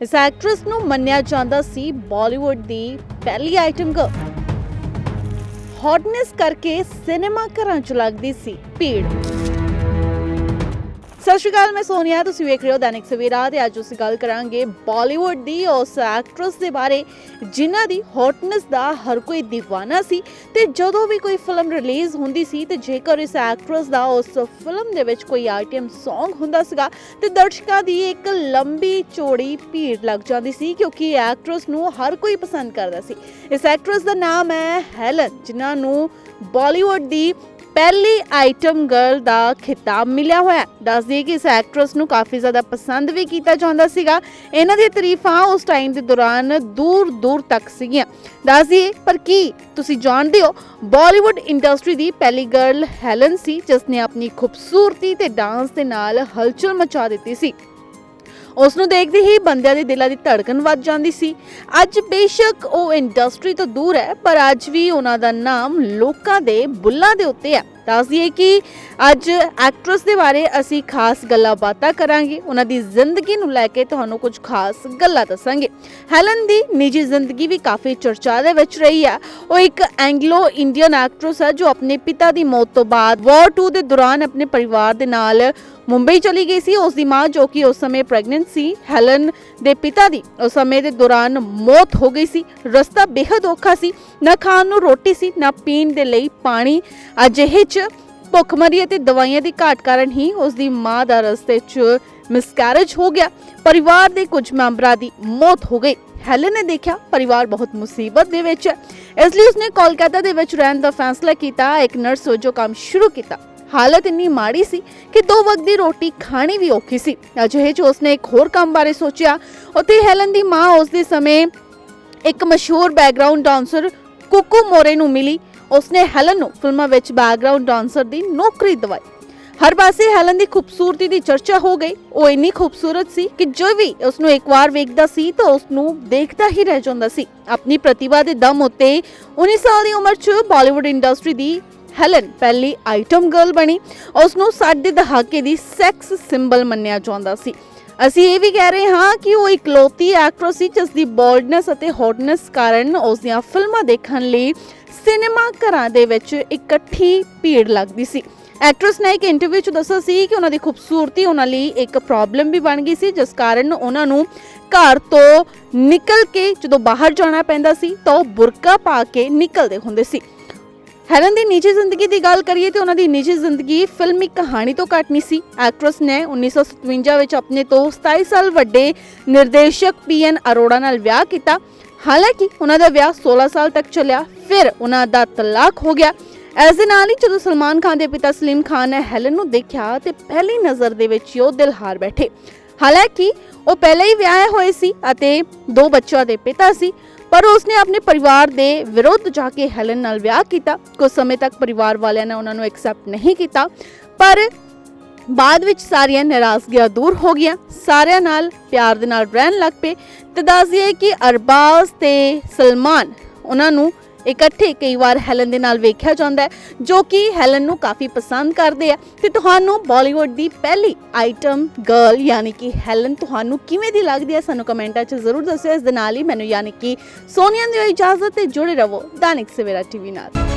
ਇਸ ਐਕਟਰੈਸ ਨੂੰ ਮੰਨਿਆ ਜਾਂਦਾ ਸੀ ਬਾਲੀਵੁੱਡ ਦੀ ਪਹਿਲੀ ਆਈਟਮ ਗਰਲ ਹੌਟਨੈਸ ਕਰਕੇ ਸਿਨੇਮਾ ਘਰਾਂ 'ਚ ਲੱਗਦੀ ਸੀ ਭੀੜ। ਸਤਿ ਸ਼੍ਰੀ ਅਕਾਲ, ਮੈਂ ਸੋਨੀਆ, ਤੁਸੀਂ ਵੇਖ ਰਹੇ ਹੋ ਦੈਨਿਕ ਸਵੇਰਾ ਤੇ ਅੱਜ ਅਸੀਂ ਗੱਲ ਕਰਾਂਗੇ ਬਾਲੀਵੁੱਡ ਦੀ ਉਸ ਐਕਟਰੈਸ ਦੇ ਬਾਰੇ, ਜਿਨ੍ਹਾਂ ਦੀ ਹੌਟਨੈਸ ਦਾ ਹਰ ਕੋਈ دیਵਾਨਾ ਸੀ ਤੇ ਜਦੋਂ ਵੀ ਕੋਈ ਫਿਲਮ ਰਿਲੀਜ਼ ਹੁੰਦੀ ਸੀ ਤੇ ਜੇਕਰ ਇਸ ਐਕਟਰੈਸ ਦਾ ਉਸ ਫਿਲਮ ਦੇ ਵਿੱਚ ਕੋਈ ਆਈਟਮ Song ਹੁੰਦਾ ਸੀਗਾ, ਤੇ ਦਰਸ਼ਕਾਂ ਦੀ ਇੱਕ ਲੰਬੀ ਚੌੜੀ ਭੀੜ ਲੱਗ ਜਾਂਦੀ ਸੀ ਕਿਉਂਕਿ ਐਕਟਰਸ ਨੂੰ ਹਰ ਕੋਈ ਪਸੰਦ ਕਰਦਾ ਸੀ। ਇਸ ਐਕਟਰੈਸ ਦਾ ਨਾਮ ਹੈ ਹੈਲਨ ਜਿਨ੍ਹਾਂ ਨੂੰ ਬਾਲੀਵੁੱਡ ਦੀ ਪਹਿਲੀ ਆਈਟਮ ਗਰਲ ਦਾ ਖਿਤਾਬ ਮਿਲਿਆ ਹੋਇਆ। ਦੱਸ ਦਈਏ ਕਿ ਇਸ ਐਕਟਰੈਸ ਨੂੰ ਕਾਫੀ ਜ਼ਿਆਦਾ ਪਸੰਦ ਵੀ ਕੀਤਾ ਜਾਂਦਾ ਸੀਗਾ। ਇਹਨਾਂ ਦੀਆਂ ਤਾਰੀਫਾਂ ਉਸ ਟਾਈਮ ਦੇ ਦੌਰਾਨ ਦੂਰ ਦੂਰ ਤੱਕ ਸੀਗੀਆਂ। ਦੱਸ ਦਈਏ ਪਰ ਕੀ ਤੁਸੀਂ ਜਾਣਦੇ ਹੋ ਬਾਲੀਵੁੱਡ ਇੰਡਸਟਰੀ ਦੀ ਪਹਿਲੀ ਗਰਲ ਹੈਲਨ ਸੀ ਜਿਸ ਨੇ ਆਪਣੀ ਖੂਬਸੂਰਤੀ ਤੇ ਡਾਂਸ ਦੇ ਨਾਲ ਹਲਚਲ ਮਚਾ ਦਿੱਤੀ ਸੀ। ਉਸ ਨੂੰ ਦੇਖਦੇ ਹੀ ਬੰਦਿਆਂ ਦੇ ਦਿਲਾਂ ਦੀ ਧੜਕਨ ਵੱਧ ਜਾਂਦੀ ਸੀ। ਅੱਜ ਬੇਸ਼ੱਕ ਉਹ ਇੰਡਸਟਰੀ ਤੋਂ ਦੂਰ ਹੈ, ਪਰ ਅੱਜ ਵੀ ਉਹਨਾਂ ਦਾ ਨਾਮ ਲੋਕਾਂ ਦੇ ਬੁੱਲਾਂ ਦੇ ਉੱਤੇ ਹੈ। ਦੱਸ ਦਈਏ ਕਿ ਅੱਜ ਐਕਟਰਸ ਦੇ ਬਾਰੇ ਅਸੀਂ ਖਾਸ ਗੱਲਾਂ ਬਾਤਾਂ ਕਰਾਂਗੇ। ਉਹਨਾਂ ਦੀ ਜ਼ਿੰਦਗੀ ਨੂੰ ਲੈ ਕੇ ਤੁਹਾਨੂੰ ਕੁਝ ਖਾਸ ਗੱਲਾਂ ਦੱਸਾਂਗੇ। ਹੈਲਨ ਦੀ ਨਿੱਜੀ ਜ਼ਿੰਦਗੀ ਵੀ ਕਾਫੀ ਚਰਚਾ ਦੇ ਵਿੱਚ ਰਹੀ ਹੈ ਉਹ ਇੱਕ ਐਂਗਲੋ ਇੰਡੀਅਨ ਐਕਟਰਸ ਹੈ ਜੋ ਆਪਣੇ ਪਿਤਾ ਦੀ ਮੌਤ ਤੋਂ ਬਾਅਦ ਵਾਰ 2 ਦੇ ਦੌਰਾਨ ਆਪਣੇ ਪਰਿਵਾਰ ਦੇ ਨਾਲ ਮੁੰਬਈ ਚਲੀ ਗਈ ਸੀ। ਉਸ ਦੀ ਮਾਂ ਜੋ ਕਿ ਉਸ ਸਮੇਂ ਪ੍ਰੈਗਨੈਂਟ ਸੀ, ਹੈਲਨ ਦੇ ਪਿਤਾ ਦੀ। ਉਸ ਸਮੇਂ ਦੇ ਦੌਰਾਨ ਮੌਤ ਹੋ ਗਈ ਸੀ। ਰਸਤਾ ਬੇहद ਔਖਾ ਸੀ। ਨਾ ਖਾਣ ਨੂੰ ਰੋਟੀ ਸੀ, ਨਾ ਪੀਣ ਦੇ ਲਈ ਪਾਣੀ। ਅਜਿਹੇ ਚ ਭੁੱਖਮਰੀ ਅਤੇ ਦਵਾਈਆਂ ਦੀ ਘਾਟ ਕਾਰਨ ਹੀ ਉਸ ਦੀ ਮਾਂ ਦਾ ਰਸਤੇ 'ਚ ਮਿਸਕੈਰੇਜ ਹੋ ਗਿਆ। ਪਰਿਵਾਰ ਦੇ ਕੁਝ ਮੈਂਬਰਾਂ ਦੀ ਮੌਤ ਹੋ ਗਈ। ਹੈਲਨ ਨੇ ਦੇਖਿਆ ਪਰਿਵਾਰ ਬਹੁਤ ਮੁਸੀਬਤ ਦੇ ਵਿੱਚ ਹੈ। ਇਸ ਲਈ ਉਸਨੇ ਕੋਲਕਾਤਾ ਦੇ ਵਿੱਚ ਰਹਿਣ ਦਾ ਫੈਸਲਾ ਕੀਤਾ। ਇੱਕ ਨਰਸ ਵਜੋਂ ਕੰਮ ਸ਼ੁਰੂ ਕੀਤਾ। ਹਾਲਤ ਇੰਨੀ ਮਾੜੀ ਸੀ ਕਿ ਦੋ ਵਕਤ ਦੀ ਰੋਟੀ ਖਾਣੀ ਵੀ ਔਖੀ ਸੀ। ਅਜਿਹੇ 'ਚ ਉਸਨੇ ਇੱਕ ਹੋਰ ਕੰਮ ਬਾਰੇ ਸੋਚਿਆ। ਉੱਥੇ ਹੈਲਨ ਦੀ ਮਾਂ ਉਸ ਦੇ ਸਮੇਂ ਇੱਕ ਮਸ਼ਹੂਰ ਬੈਕਗ੍ਰਾਉਂਡ ਡਾਂਸਰ ਕੁਕੂ ਮੋਰੇ ਨੂੰ ਮਿਲੀ। ਉਸਨੇ ਹੈਲਨ ਨੂੰ ਫਿਲਮਾਂ ਵਿੱਚ ਬੈਕਗ੍ਰਾਉਂਡ ਡਾਂਸਰ ਦੀ ਨੌਕਰੀ ਦਵਾਈ। ਹਰ ਪਾਸੇ ਹੈਲਨ ਦੀ ਖੂਬਸੂਰਤੀ ਦੀ ਚਰਚਾ ਹੋ ਗਈ। ਉਹ ਇੰਨੀ ਖੂਬਸੂਰਤ ਸੀ ਕਿ ਜੋ ਵੀ ਉਸ ਨੂੰ ਇੱਕ ਵਾਰ ਵੇਖਦਾ ਸੀ ਤਾਂ ਉਸ ਨੂੰ ਦੇਖਦਾ ਹੀ ਰਹਿ ਜਾਂਦਾ ਸੀ। ਆਪਣੀ ਪ੍ਰਤਿਭਾ ਦੇ ਦਮ ਉੱਤੇ 19 ਸਾਲ ਦੀ ਉਮਰ 'ਚ ਬਾਲੀਵੁੱਡ ਇੰਡਸਟਰੀ ਦੀ ਹੈਲਨ ਪਹਿਲੀ ਆਈਟਮ ਗਰਲ ਬਣੀ। ਉਸ ਨੂੰ ਸਾਡੇ ਦਹਾਕੇ ਦੀ ਸੈਕਸ ਸਿੰਬਲ ਮੰਨਿਆ ਜਾਂਦਾ ਸੀ। ਅਸੀਂ ਇਹ ਵੀ ਕਹਿ ਰਹੇ ਹਾਂ ਕਿ ਉਹ ਇਕਲੌਤੀ ਐਕਟਰੈਸ ਸੀ, ਜਿਸ ਦੀ ਬੋਲਡਨੈਸ ਅਤੇ ਹੌਟਨੈਸ ਕਾਰਨ ਉਸ ਦੀਆਂ ਫਿਲਮਾਂ ਦੇਖਣ ਲਈ ਸਿਨੇਮਾ ਘਰਾਂ ਦੇ ਵਿੱਚ ਇਕੱਠੀ ਭੀੜ ਲੱਗਦੀ ਸੀ। ਐਕਟਰਸ ਨੇ ਇੱਕ ਇੰਟਰਵਿਊ 'ਚ ਦੱਸਿਆ ਸੀ ਕਿ ਉਹਨਾਂ ਦੀ ਖੂਬਸੂਰਤੀ ਉਹਨਾਂ ਲਈ ਇੱਕ ਪ੍ਰੋਬਲਮ ਵੀ ਬਣ ਗਈ ਸੀ, ਜਿਸ ਕਾਰਨ ਉਹਨਾਂ ਨੂੰ ਘਰ ਤੋਂ ਨਿਕਲ ਕੇ ਜਦੋਂ ਬਾਹਰ ਜਾਣਾ ਪੈਂਦਾ ਸੀ ਤਾਂ ਉਹ ਬੁਰਕਾ ਪਾ ਕੇ ਨਿਕਲਦੇ ਹੁੰਦੇ ਸੀ। ਹੈਲਨ ਦੀ ਨਿੱਜੀ ਜ਼ਿੰਦਗੀ ਦੀ ਗੱਲ ਕਰੀਏ ਤੇ ਉਹਨਾਂ ਦੀ ਨਿੱਜੀ ਜ਼ਿੰਦਗੀ ਫਿਲਮੀ ਕਹਾਣੀ ਤੋਂ ਘੱਟ ਨਹੀਂ ਸੀ। ਐਕਟਰੈਸ ਨੇ 1957 ਵਿੱਚ ਆਪਣੇ ਤੋਂ 27 ਸਾਲ ਵੱਡੇ ਨਿਰਦੇਸ਼ਕ ਪੀਐਨ ਅਰੋੜਾ ਨਾਲ ਵਿਆਹ ਕੀਤਾ। ਹਾਲਾਂਕਿ ਉਹਨਾਂ ਦਾ ਵਿਆਹ 16 ਸਾਲ ਤੱਕ ਚੱਲਿਆ, ਫਿਰ ਉਹਨਾਂ ਦਾ ਤਲਾਕ ਹੋ ਗਿਆ। ਇਸ ਦੇ ਨਾਲ ਹੀ ਜਦੋਂ ਸਲਮਾਨ ਖਾਨ ਦੇ ਪਿਤਾ ਸਲੀਮ ਖਾਨ ਨੇ ਹੈਲਨ ਨੂੰ ਦੇਖਿਆ ਤੇ ਪਹਿਲੀ ਨਜ਼ਰ ਦੇ ਵਿੱਚ ਹੀ ਉਹ ਦਿਲ ਹਾਰ ਬੈਠੇ। ਹਾਲਾਂਕਿ ਉਹ ਪਹਿਲਾਂ ਹੀ ਵਿਆਹੇ ਹੋਏ ਸੀ ਅਤੇ ਦੋ ਬੱਚਿਆਂ ਦੇ ਪਿਤਾ ਸੀ। ਪਰ ਉਸਨੇ ਆਪਣੇ ਪਰਿਵਾਰ ਦੇ ਵਿਰੁੱਧ ਜਾ ਕੇ ਹੈਲਨ ਨਾਲ ਵਿਆਹ ਕੀਤਾ। ਕੁਝ ਸਮੇਂ ਤੱਕ ਪਰਿਵਾਰ ਵਾਲਿਆਂ ਨੇ ਉਹਨਾਂ ਨੂੰ ਐਕਸੈਪਟ ਨਹੀਂ ਕੀਤਾ। ਪਰ ਬਾਅਦ ਵਿੱਚ ਸਾਰੀਆਂ ਨਾਰਾਜ਼ਗੀਆਂ ਦੂਰ ਹੋ ਗਈਆਂ। ਸਾਰਿਆਂ ਨਾਲ ਪਿਆਰ ਦੇ ਨਾਲ ਰਹਿਣ ਲੱਗ ਪਏ। ਤੇ ਦੱਸ ਦਈਏ ਕਿ ਅਰਬਾਜ਼ ਤੇ ਸਲਮਾਨ, ਉਹਨਾਂ ਨੂੰ ਇਕੱਠੇ ਕਈ ਵਾਰ ਹੈਲਨ ਦੇ ਨਾਲ ਵੇਖਿਆ ਜਾਂਦਾ ਹੈ, ਜੋ ਕਿ ਹੈਲਨ ਨੂੰ ਕਾਫੀ ਪਸੰਦ ਕਰਦੇ ਆ। ਤੇ ਤੁਹਾਨੂੰ ਬਾਲੀਵੁੱਡ ਦੀ ਪਹਿਲੀ ਆਈਟਮ ਗਰਲ ਯਾਨੀ ਕਿ ਹੈਲਨ ਤੁਹਾਨੂੰ ਕਿਵੇਂ ਦੀ ਲੱਗਦੀ ਹੈ ਸਾਨੂੰ ਕਮੈਂਟਾਂ 'ਚ ਜ਼ਰੂਰ ਦੱਸਿਓ। ਇਸ ਦੇ ਨਾਲ ਹੀ ਮੈਨੂੰ ਯਾਨੀ ਕਿ ਸੋਨੀਆ ਦੀ ਇਜਾਜ਼ਤ ਤੇ ਜੁੜੇ ਰਹੋ ਦਾਨਿਕ ਸਵੇਰਾ ਟੀਵੀ ਨਾਲ।